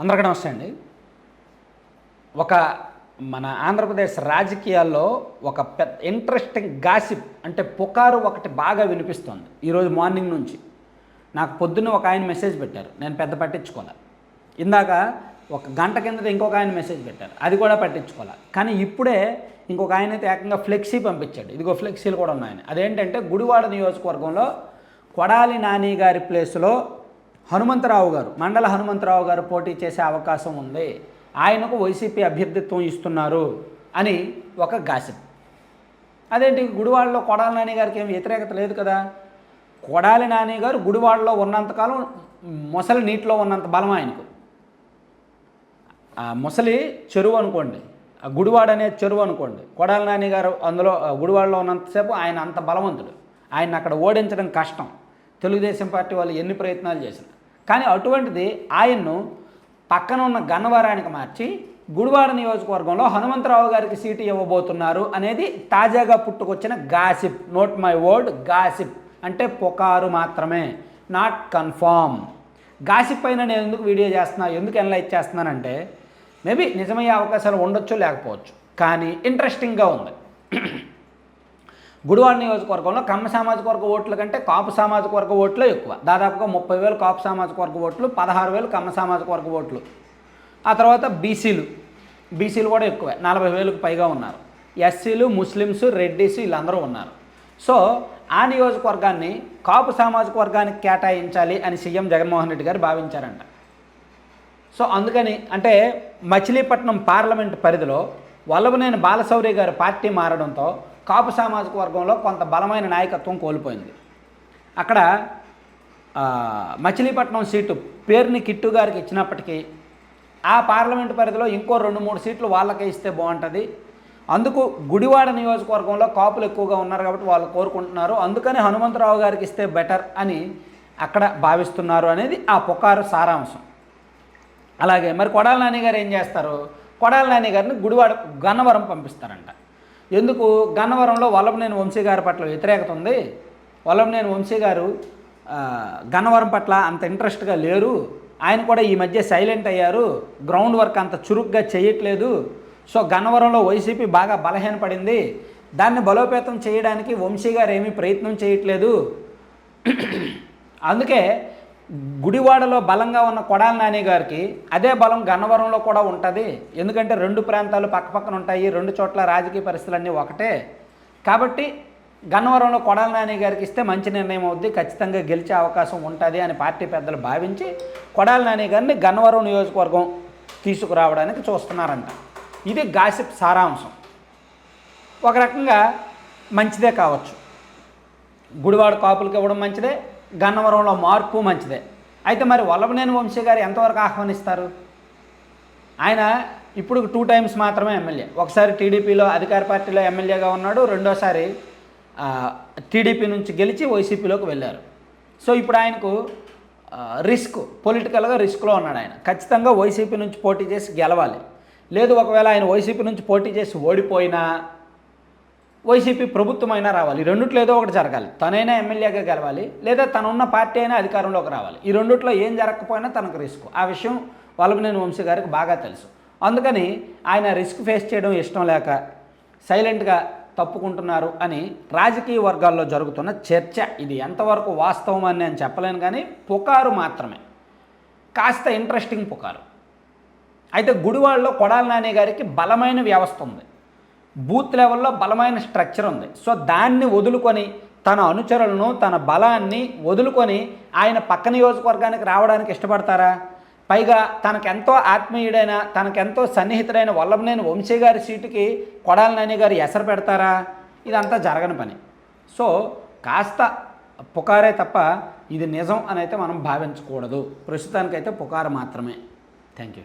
అందరికీ నమస్తే అండి. ఒక మన ఆంధ్రప్రదేశ్ రాజకీయాల్లో ఒక పెద్ద ఇంట్రెస్టింగ్ గాసిప్ అంటే పుకారు ఒకటి బాగా వినిపిస్తోంది ఈరోజు మార్నింగ్ నుంచి. నాకు పొద్దున్న ఒక ఆయన మెసేజ్ పెట్టారు. నేను పెద్ద పట్టించుకోలే. ఇందాక ఒక గంట కిందట ఇంకొక ఆయన మెసేజ్ పెట్టారు. అది కూడా పట్టించుకోలే. కానీ ఇప్పుడే ఇంకొక ఆయన అయితే ఏకంగా ఫ్లెక్సీ పంపించాడు. ఇదిగో ఫ్లెక్సీలు కూడా ఉన్నాయని. అదేంటంటే గుడివాడ నియోజకవర్గంలో కొడాలి నాని గారి ప్లేస్లో హనుమంతరావు గారు మండల హనుమంతరావు గారు పోటీ చేసే అవకాశం ఉంది. ఆయనకు వైసీపీ అభ్యర్థిత్వం ఇస్తున్నారు అని ఒక గాసిప్. అదేంటి? గుడివాడలో కొడాలి నాని గారికి ఏం వ్యతిరేకత లేదు కదా? కొడాలి నాని గారు గుడివాడలో ఉన్నంతకాలం మొసలి నీటిలో ఉన్నంత బలం ఆయనకు. ఆ మొసలి చెరువు అనుకోండి ఆ గుడివాడ అనే చెరువు అనుకోండి కొడాలి నాని గారు అందులో గుడివాడలో ఉన్నంతసేపు ఆయన అంత బలవంతుడు. ఆయన అక్కడ ఓడించడం కష్టం. తెలుగుదేశం పార్టీ వాళ్ళు ఎన్ని ప్రయత్నాలు చేసినా. కానీ అటువంటిది ఆయన్ను పక్కన ఉన్న గన్నవరానికి మార్చి గుడివాడ నియోజకవర్గంలో హనుమంతరావు గారికి సీటు ఇవ్వబోతున్నారు అనేది తాజాగా పుట్టుకొచ్చిన gossip. Note my word gossip. అంటే పుకారు మాత్రమే. నాట్ కన్ఫామ్ గాసిప్ పైన నేను ఎందుకు వీడియో చేస్తున్నా ఎందుకు ఎనలైజ్ చేస్తున్నానంటే మేబీ నిజమయ్యే అవకాశాలు ఉండొచ్చు లేకపోవచ్చు. కానీ ఇంట్రెస్టింగ్గా ఉంది. గుడివాడ నియోజకవర్గంలో కమ్మ సామాజిక వర్గ ఓట్ల కంటే కాపు సామాజిక వర్గ ఓట్లే ఎక్కువ. దాదాపుగా ముప్పై వేలు కాపు సామాజిక వర్గ ఓట్లు పదహారు వేలు కమ్మ సామాజిక వర్గ ఓట్లు. ఆ తర్వాత బీసీలు. బీసీలు కూడా ఎక్కువే నలభై వేలకు పైగా ఉన్నారు. ఎస్సీలు ముస్లిమ్స్ రెడ్డిస్ వీళ్ళందరూ ఉన్నారు. సో ఆ నియోజకవర్గాన్ని కాపు సామాజిక వర్గానికి కేటాయించాలి అని సీఎం జగన్మోహన్ రెడ్డి గారు భావించారంట. సో అందుకని అంటే మచిలీపట్నం పార్లమెంట్ పరిధిలో వల్లభనేని బాలశౌరి గారి పార్టీ మారడంతో కాపు సామాజిక వర్గంలో కొంత బలమైన నాయకత్వం కోల్పోయింది. అక్కడ మచిలీపట్నం సీటు పేరుని కిట్టు గారికి ఇచ్చినప్పటికీ ఆ పార్లమెంట్ పరిధిలో ఇంకో రెండు మూడు సీట్లు వాళ్ళకే ఇస్తే బాగుంటుంది. అందుకు గుడివాడ నియోజకవర్గంలో కాపులు ఎక్కువగా ఉన్నారు కాబట్టి వాళ్ళు కోరుకుంటున్నారు. అందుకని హనుమంతరావు గారికి ఇస్తే బెటర్ అని అక్కడ భావిస్తున్నారు అనేది ఆ పుకారు సారాంశం. అలాగే మరి కొడాల నాని గారు ఏం చేస్తారు? కొడాల నాని గారిని గుడివాడ గన్నవరం పంపిస్తారంట. ఎందుకు? గన్నవరంలో వల్లభనేని వంశీ గారి పట్ల వ్యతిరేకత ఉంది. వల్లభనేని వంశీ గారు గన్నవరం పట్ల అంత ఇంట్రెస్ట్గా లేరు. ఆయన కూడా ఈ మధ్య సైలెంట్ అయ్యారు. గ్రౌండ్ వర్క్ అంత చురుగ్గా చేయట్లేదు. సో గన్నవరంలో వైసీపీ బాగా బలహీనపడింది. దాన్ని బలోపేతం చేయడానికి వంశీ గారు ఏమీ ప్రయత్నం చేయట్లేదు. అందుకే గుడివాడలో బలంగా ఉన్న కొడాల నాని గారికి అదే బలం గన్నవరంలో కూడా ఉంటుంది. ఎందుకంటే రెండు ప్రాంతాలు పక్కపక్కన ఉంటాయి రెండు చోట్ల రాజకీయ పరిస్థితులన్నీ ఒకటే. కాబట్టి గన్నవరంలో కొడాల నాని గారికి ఇస్తే మంచి నిర్ణయం అవుద్ది ఖచ్చితంగా గెలిచే అవకాశం ఉంటుంది అని పార్టీ పెద్దలు భావించి కొడాల నాని గారిని గన్నవరం నియోజకవర్గం తీసుకురావడానికి చూస్తున్నారంట. ఇది గాసిప్ సారాంశం. ఒక రకంగా మంచిదే కావచ్చు. గుడివాడ కాపులకి ఇవ్వడం మంచిదే గన్నవరంలో మార్పు మంచిదే. అయితే మరి వల్లభనేని వంశీ గారు ఎంతవరకు ఆహ్వానిస్తారు? ఆయన ఇప్పుడు టూ టైమ్స్ మాత్రమే ఎమ్మెల్యే. ఒకసారి టీడీపీలో అధికార పార్టీలో ఎమ్మెల్యేగా ఉన్నాడు రెండోసారి టీడీపీ నుంచి గెలిచి వైసీపీలోకి వెళ్ళారు. సో ఇప్పుడు ఆయనకు రిస్క్ పొలిటికల్గా రిస్క్లో ఉన్నాడు ఆయన. ఖచ్చితంగా వైసీపీ నుంచి పోటీ చేసి గెలవాలి. లేదు ఒకవేళ ఆయన వైసీపీ నుంచి పోటీ చేసి ఓడిపోయినా వైసీపీ ప్రభుత్వం అయినా రావాలి. ఈ రెండిట్లో ఏదో ఒకటి జరగాలి. తనైనా ఎమ్మెల్యేగా గెలవాలి. లేదా తనున్న పార్టీ అయినా అధికారంలోకి రావాలి. ఈ రెండిట్లో ఏం జరగకపోయినా తనకు రిస్క్ ఆ విషయం వల్లభనేని వంశీ గారికి బాగా తెలుసు. అందుకని ఆయన రిస్క్ ఫేస్ చేయడం ఇష్టం లేక సైలెంట్గా తప్పుకుంటున్నారు అని రాజకీయ వర్గాల్లో జరుగుతున్న చర్చ. ఇది ఎంతవరకు వాస్తవం అని నేను చెప్పలేను కానీ పుకారు మాత్రమే. కాస్త ఇంట్రెస్టింగ్ పుకారు. అయితే గుడివాడలో కొడాల నాని గారికి బలమైన వ్యవస్థ ఉంది. బూత్ లెవెల్లో బలమైన స్ట్రక్చర్ ఉంది. సో దాన్ని వదులుకొని తన అనుచరులను తన బలాన్ని వదులుకొని ఆయన పక్క నియోజకవర్గానికి రావడానికి ఇష్టపడతారా? పైగా తనకెంతో ఆత్మీయుడైన తనకెంతో సన్నిహితుడైన వల్లభనేని వంశీ గారి సీటుకి కొడాల నాని గారు ఎసరు పెడతారా? ఇదంతా జరగని పని. సో కాస్త పుకారే తప్ప ఇది నిజం అని అయితే మనం భావించకూడదు. ప్రస్తుతానికైతే పుకారు మాత్రమే. Thank you